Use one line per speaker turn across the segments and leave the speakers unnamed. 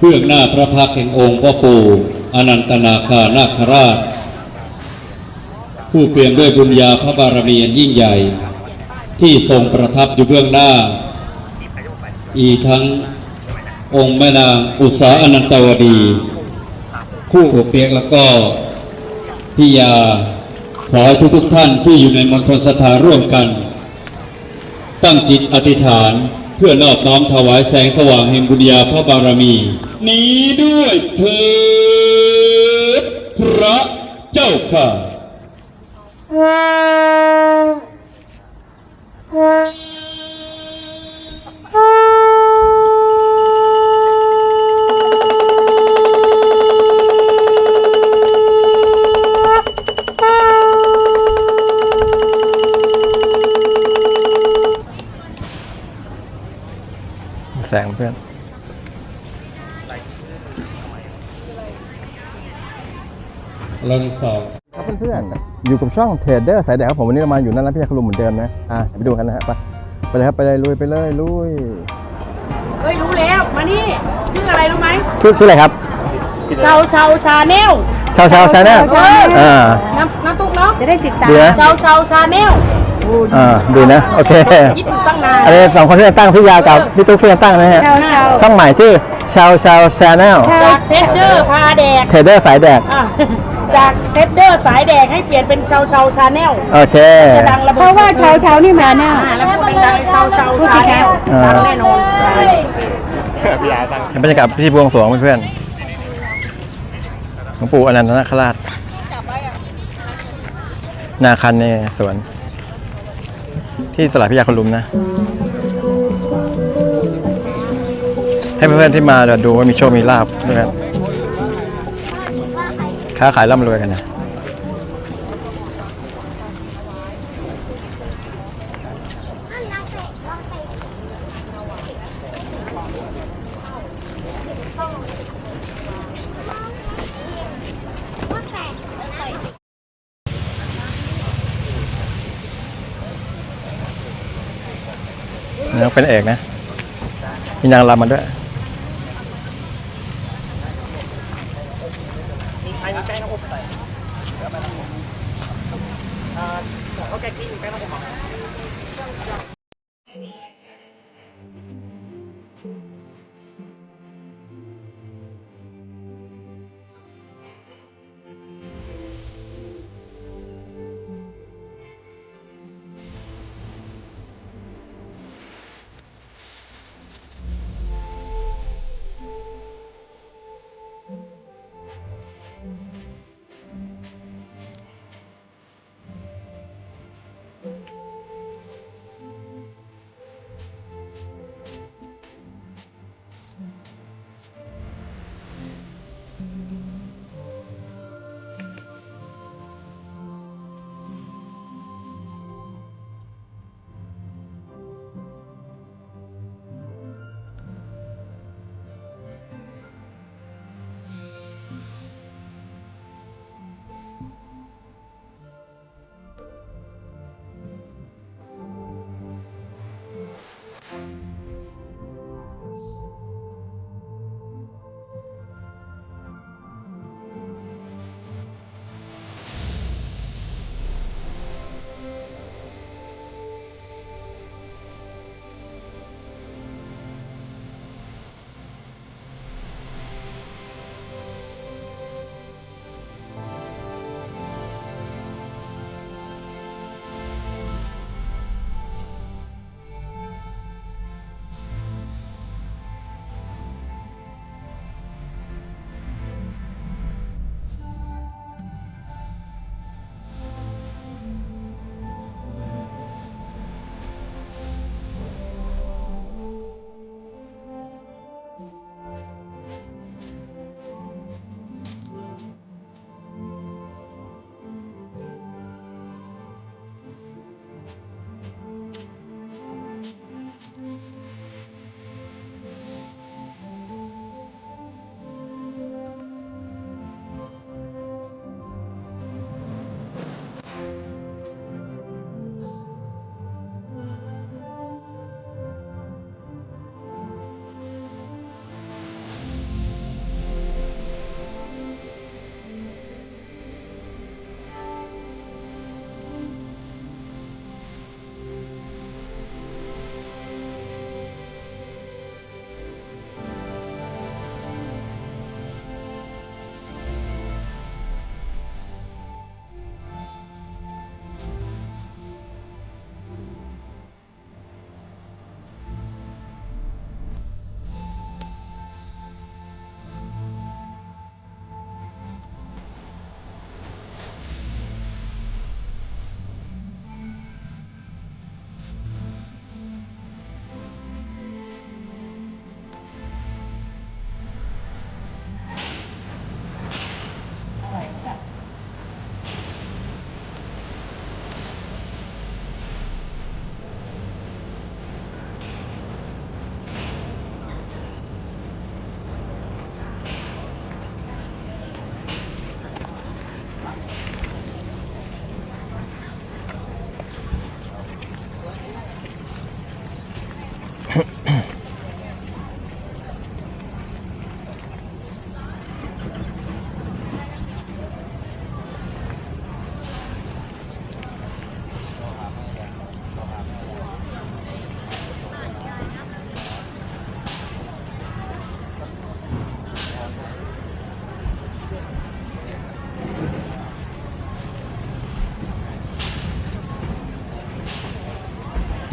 เบื้องหน้าพระพักแห่งองค์พ่อปู่อนันตนาคานาคราช ผู้เปลี่ยนด้วยบุญญาพระบารมีอันยิ่งใหญ่ ที่ทรงประทับอยู่เบื้องหน้า อีทั้งองค์แม่นางอุษาอนันตวดี คู่หัวเปียกแล้วก็พี่ยาขอให้ทุกๆท่านที่อยู่ในมณฑลสถานร่วมกัน ตั้งจิตอธิษฐานเพื่อนอบน้อมถวายแสงสว่างแห่งบุญญาพระบารมี นี้ด้วยเถิดพระเจ้าค่ะ
แสงเพื่อน
เรื่องสอง
ครับเพื่อนๆอยู่กับช่องเทรดเดอร์สายแดกครับผมวันนี้เรามาอยู่หนั่นร้านพี่ยาคุณลุงเหมือนเดิมนะอะเดี๋ยวไปดูกันนะฮะไปไปเลยครับไปเลยลุยไปเลยลุย
เฮ้ยรู้แล้ว มานี่ ชื่ออะไรรู้ไหม
ชื่อชื่ออะไรครับ
ชาวชาวชาแนล
ชาวชาวชาแนล
เฮ้ย
อ่า
น้ำน้ำตุ๊กเนาะ
จะได้ติดตาม
เดี๋ยวนะ
ชาวชาวชาแนล
อ่าดูนะโอเค
คิดอยู่ตั้งนาน
อันนี้สองคนที่จะตั้งพี่ยากับพี่ตุ๊กพี่จะตั้งนะฮะ
เช้าเช้า
ช่องใหม่ชื่อชาวชาวชาแนล
จากเทสเดอร์พาแดก
เทรดเดอร์สายแดก
อะ จากเทสเดอร์สายแดกให้เปลี่ยนเป็นชาวชาวชาแนล
โอเค
จะดังระเบิด
เพราะว่าเช้าเช้านี่มาเนี่ย
อ่าแล้วพูดดังๆชาวชาวชาแนล
อ่า
ดังแน่นอน
เป็นบรรยากาศพิธีบวงสรวงเพื่อนๆหลวงปู่อนันตนาคราช นาคันในสวน ที่ตลาดพิยาคนลุมนะ ให้เพื่อนๆที่มาเดี๋ยวดูว่ามีโชคมีลาบด้วยกัน ค้าขายร่ำรวยกันนะนี่ต้องเป็นเอกนะ มีนางรำมาด้วย
再给你盖上 gini.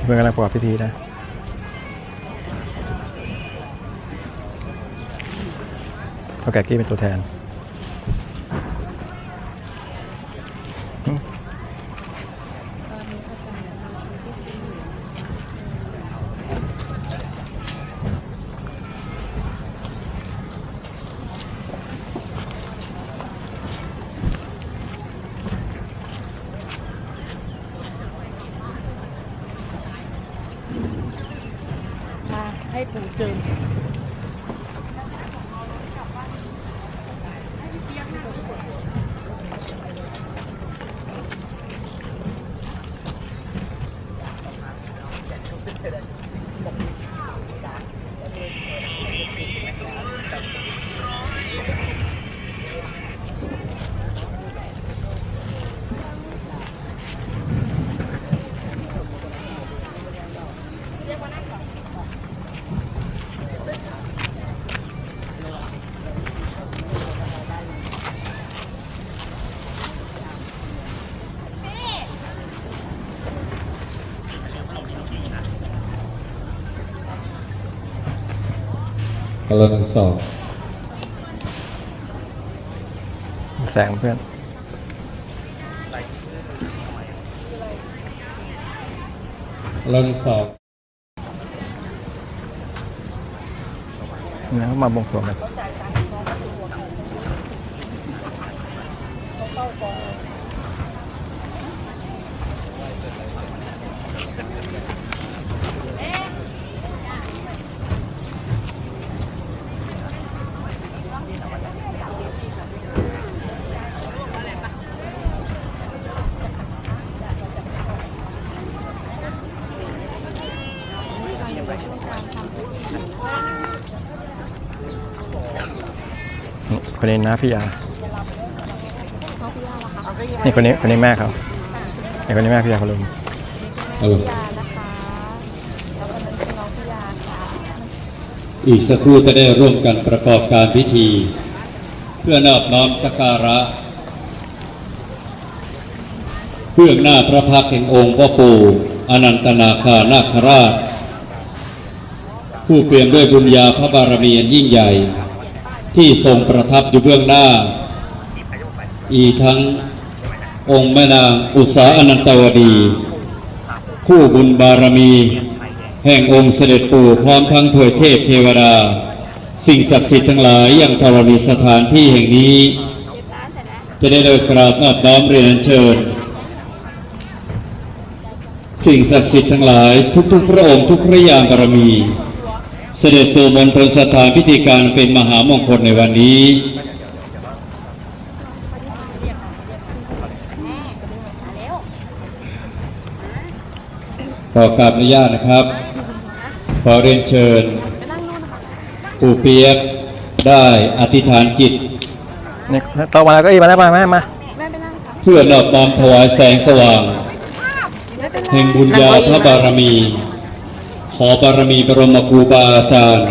เพื่อนกำลังประกอบพิธีนะเขาแกกี้เป็นตัวแทน
today.
กำลังสอง
แสงเพื่อน
กำลังสอง
นะเขามาบวงสรวงกัน นี่ คนนี้นะพี่ยานี่คนนี้คนนี้แม่เขานี่คนนี้แม่พี่ยาเขาลุง
เอออีกสักครู่จะได้ร่วมกันประกอบการพิธี เพื่อนอบน้อมสักการะเพื่อหน้าพระพักตร์แห่งองค์พ่อปู่อนันตนาคานาคราช ผู้เปี่ยมด้วยบุญญาพระบารมีอันยิ่งใหญ่ ที่ทรงประทับอยู่เบื้องหน้า อีทั้งองค์แม่นางอุษาอนันตวดี คู่บุญบารมี แห่งองค์เสด็จปู่พร้อมทั้งถวยเทพเทวดา สิ่งศักดิ์สิทธิ์ทั้งหลายอย่างธรณีสถานที่แห่งนี้ จะได้เลิกกราบนอบน้อมเรียนเชิญ สิ่งศักดิ์สิทธิ์ทั้งหลายทุกๆพระองค์ทุกพระยานบารมี เสด็จสู่มณฑลสถานพิธีการเป็นมหามงคลในวันนี้ ขอกราบอนุญาตนะครับ ขอเรียนเชิญปู่เปียกได้อธิษฐานจิต
นี่ต่อมาแล้วก็อีกมาแล้วมาแม่มา
เพื่อนอบน้อมถวายแสงสว่าง แห่งบุญญาพระบารมี ขอบารมีบรมครูบาอาจารย์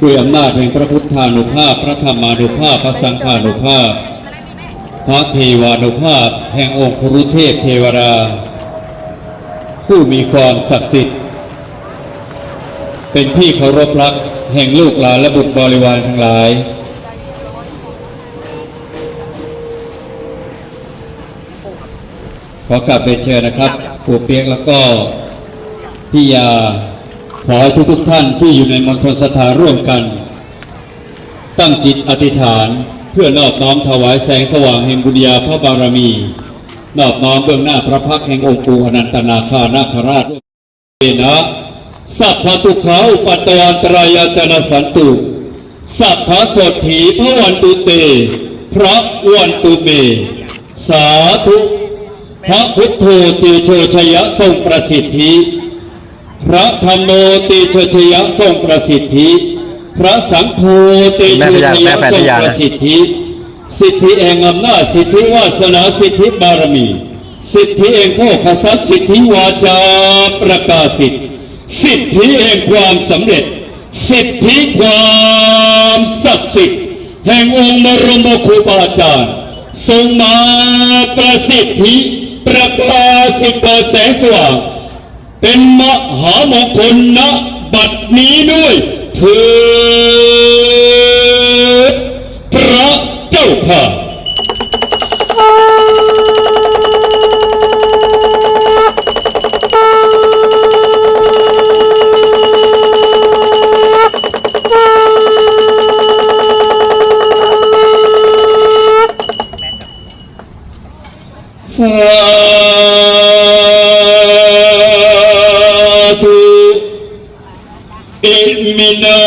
ด้วยอำนาจแห่งพระพุทธานุภาพ พระธรรมานุภาพ พระสังฆานุภาพ พระเทวานุภาพ แห่งองค์ครุเทพเทวดาผู้มีความศักดิ์สิทธิ์ เป็นที่เคารพรักแห่งลูกหลานและบุตรบริวารทั้งหลาย ขอกลับไปเชิญนะครับปู่เปียกแล้วก็ พี่ยา ขอให้ทุกๆท่านที่อยู่ในมณฑลสถานร่วมกัน ตั้งจิตอธิษฐานเพื่อนอบน้อมถวายแสงสว่างแห่งบุญญาพระบารมี นอบน้อมเบื้องหน้าพระพักแห่งองค์ปู่อนันตนาคานาคราชเอนะสัพพทุขาอุปัตตวันตรายตนะสันตุสัพพะโสถีพระวันตุเต พระวันตุเม สาธุ พระพุทโธติโชชยะทรงประสิทธิ พระธรรมโมติโชชยะทรงประสิทธิ พระสังโฆติโชชยะทรงประสิทธิ สิทธิแห่งอำนาจสิทธิวาสนาสิทธิบารมี สิทธิแห่งโภคทรัพย์สิทธิวาจาประกาศสิทธิสิทธิแห่งความสำเร็จ สิทธิความศักดิ์สิทธิ์แห่งองค์บรมครูบาอาจารย์ทรงมาประสิทธิประกาศสิทธิแสงสว่าง เป็นมหามงคลณบัดนี้ด้วยเถิดพระเจ้าค่ะสา อิมินา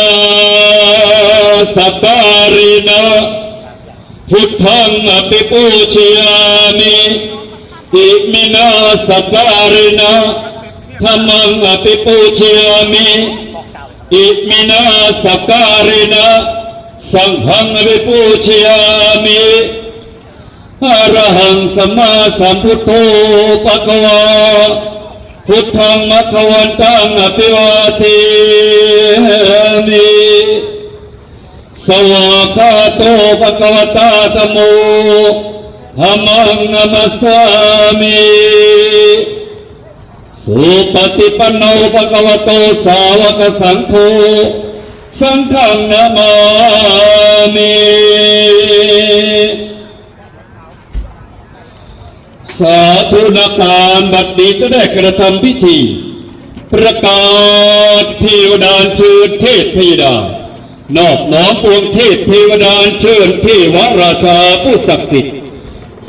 สการินาพุทธังอภิปูชยามิอิมินาสการินาธรรมังมิอิมินาสการินาสังฆังอภิปูชยามิอะระหังสัมมาสัมพุทธังมะควันตังอภิวาเทมิสวากาโตปะคะวตาธมโมธัมมังนมัสสามิสุปฏิปันโนปะคะวโตสาวกสังโฆสังฆังนามามิ สาธุนาการบัดนี้จะได้กระทำพิธี ประกาศเทวดาเชิญเทพเทวดานอบน้อมปวงเทพเทวดาเชิญเทวราชาผู้ศักดิ์สิทธิ์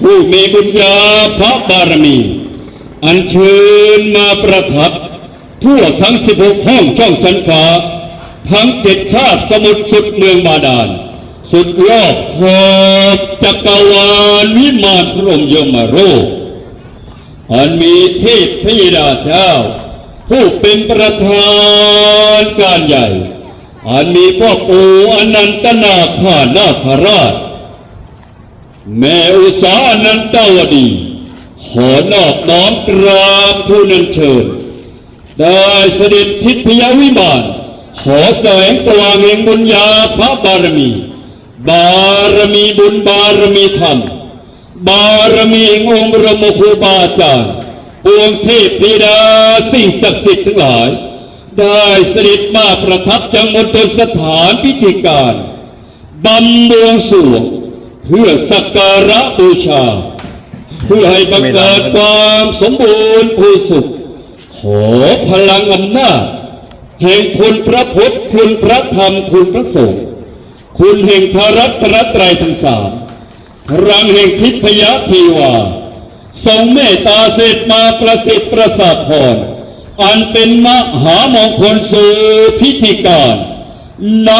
ผู้มีบุญญาพระบารมี อัญเชิญมาประทับ ทั่วทั้ง16ห้องช่องชั้นฟ้า ทั้งเจ็ดชาติสมุทรสุดเมืองบาดาลสุดรอบขอบจักรวาลวิมานพรมยมโรค อันมีเทพพยดาเจ้า ผู้เป็นประธานการใหญ่ อันมีพ่อปู่อนันตนาคานาคราช แม่อุสาอนันตวดี ขอนอบน้อมกราบทูลอัญเชิญ ได้เสด็จทิพยวิมานขอแสงสว่างแห่งบุญญาพระบารมี บารมีบุญบารมีธรรม บารมีงองค์บรมครูบาอาจารย์ปวงเทพธิดาสิ่งศักดิ์สิทธิ์ทั้งหลาย ได้สด็จมาประทับยังมณฑลสถานพิธีการบำบวงสวงเพื่อสักการะบูชา เพื่อให้บังเกิดความสมบูรณ์ผู้สุข ขอพลังอำนาจแห่งคุณพระพุทธคุณพระธรรมคุณพระสงฆ์คุณแห่งทรัตนตรัยทั้งสาม พลังแห่งทิพยทีวา ทรงเมตตาเสด็จมาประสิทธิ์ประสาทพรอันเป็นมหามงคลสู่พิธีการณ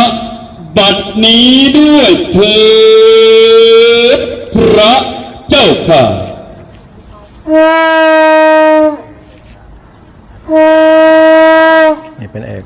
บัดนี้ด้วยเถิดพระเจ้าค่ะ
นี่เป็นเอก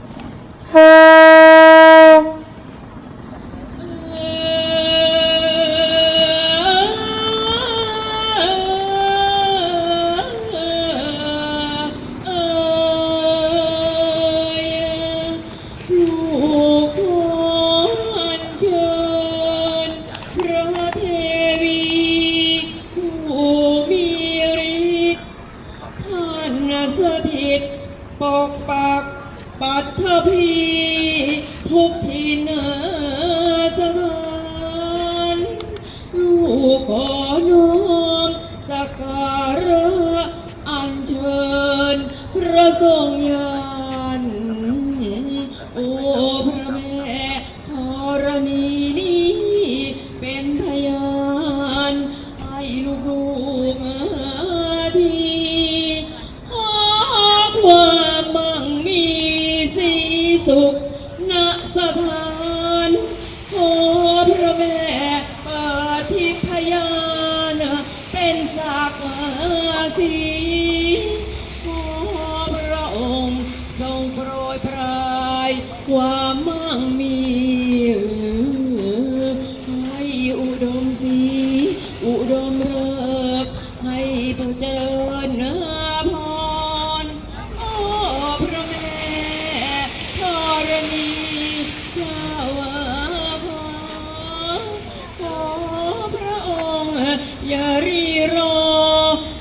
อย่ารีรอ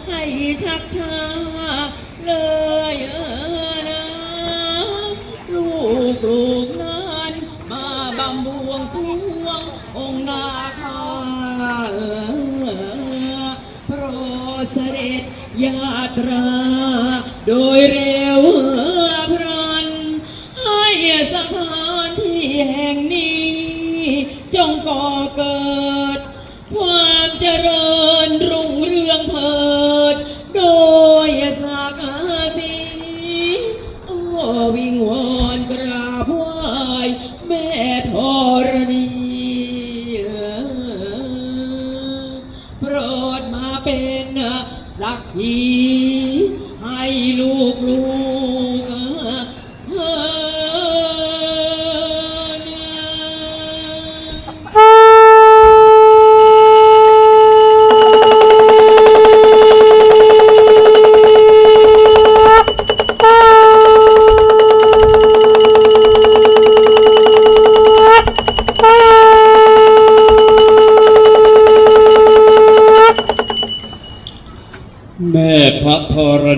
ให้ชักช้าเลยนะลูกลูกนั้นมา
บำบวงสรวงองค์นาคาโปรดเสด็จยาตรา โดย สักทีให้ลูก
รู้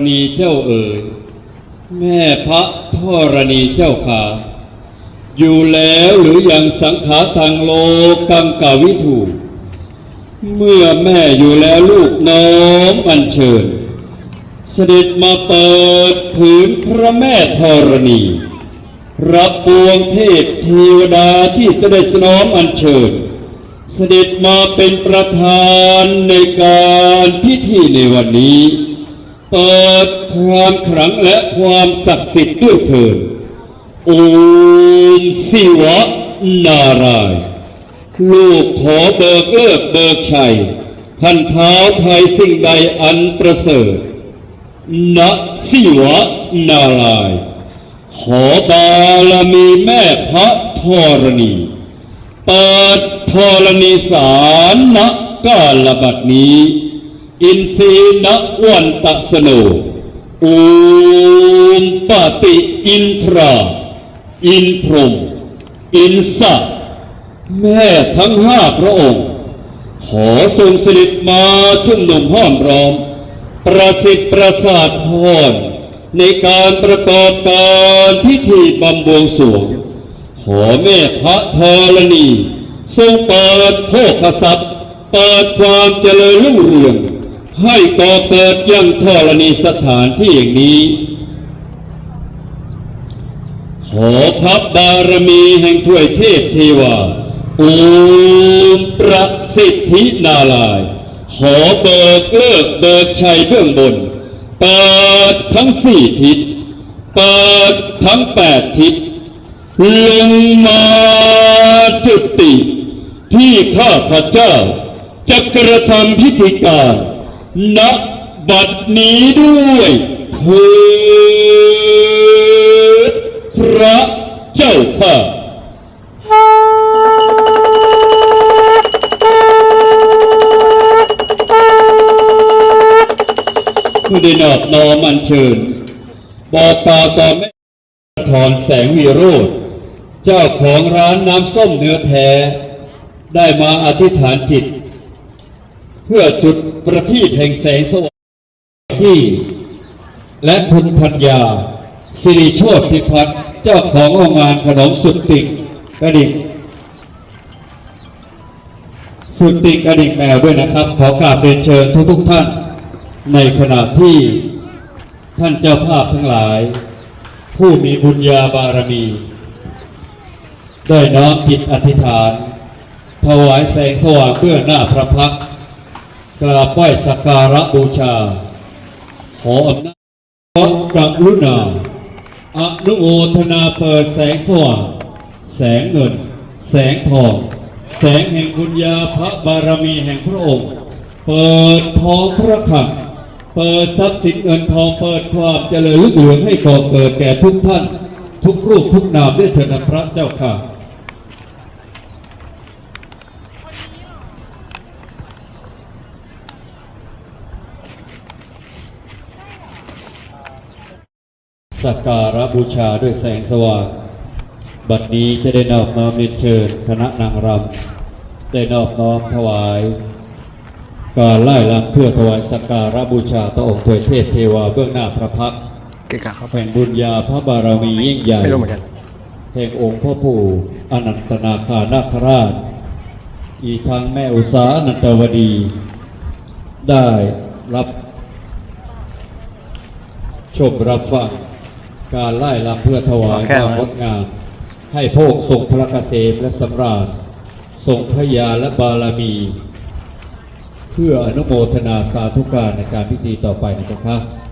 ณีเจ้าเอ๋ยแม่พระธรณีเจ้าค่ะอยู่แล้วหรือยังสังขารทางโลกังกาวิถูเมื่อแม่อยู่แล้วลูกน้อมอัญเชิญ เสด็จมาเปิดผืนพระแม่ธรณี รับปวงเทพเทวดาที่เสด็จสนอมอัญเชิญ เสด็จมาเป็นประธานในการพิธีในวันนี้ เปิดความขลังและความศักดิ์สิทธิ์ด้วยเถิดโอมสิวะนารายลูกขอเบิกเลิกเบิกชัยท่านเท้าไทยสิ่งใดอันประเสริฐณสิวะนารายขอบารมีแม่พระธรณี เปิดธรณีสารณกาลบัดนี้ อินทรีนวันตะสโนอูมปฏิอินทราอินพรมอินสะแม่ทั้งห้าพระองค์ ขอทรงสลิมาชุ่มนุมห้อมร้อม ประสิทธิ์ประสาทพรในการประกอบการพิธีบำบวงสรวง ขอแม่พระธรณี ทรงเปิดโภคทรัพย์เปิดความเจริญรุ่งเรือง ให้ก่อเกิดยังธรณีสถานที่อย่างนี้ ขอพับบารมีแห่งถ้วยเทพเทวาอูมประสิทธินาลาย ขอเบิกเลิกเบิกชัยเบื้องบน เปิดทั้งสี่ทิศ เปิดทั้งแปดทิศ ลงมาจุติ ที่ข้าพระเจ้าจะกระทำพิธีการ ณบัดนี้ด้วยเถิดพระเจ้าข้าผู้ได้นอบน้อมอัญเชิญ บอกกล่าวต่อแม่ถอนแสงวีโรธเจ้าของร้านน้ำส้มเนื้อแท้ ได้มาอธิษฐานจิต เพื่อจุดประทีปแห่งแสงสว่างที่ และคุณธัญญาสิริโชติพิพัฒน์เจ้าของโรงงานขนมสุดติ่งกระดิ่งสุดติ่งกระดิ่งแมวด้วยนะครับ ขอกราบเรียนเชิญทุกๆท่าน ในขณะที่ท่านเจ้าภาพทั้งหลาย ผู้มีบุญญาบารมี ได้น้อมจิตอธิษฐานถวายแสงสว่างเบื้องหน้าพระพักตร์ กราบไหว้สักการะบูชา ขออำนาจขอกรุณาอนุโมทนาเปิดแสงสว่าง แสงเงิน แสงทอง แสงแห่งบุญญาพระบารมีแห่งพระองค์ เปิดท้องพระคลังเปิดทรัพย์สินเงินทองเปิดความเจริญรุ่งเรืองให้ก่อเกิดแก่ทุกท่าน ทุกรูปทุกนามด้วยเถิดนะพระเจ้าค่ะ สักการะบูชาด้วยแสงสว่าง บัดนี้จะได้นอบน้อมเรียนเชิญคณะนางรำได้นอบน้อมถวาย การไล่ลำเพื่อถวายสักการะบูชาต่อองค์เทวเทพเทวาเบื้องหน้าพระพักตร์
เกะกะครับ
แห่งบุญญาพระบารมียิ่งใหญ่
ไม่รู้เหมือนกัน
แห่งองค์พ่อปู่อนันตนาคานาคราช อีกทั้งแม่อุษาอนันตวดี ได้รับชมรับฟัง การไล่ลำเพื่อถวาย
แค่
ความ
นั้น
งดงาม ให้พระองค์ทรงพระเกษมและสำราญทรงพระยาและบารมี เพื่ออนุโมทนาสาธุการในการพิธีต่อไปนะเจ๊ะครับ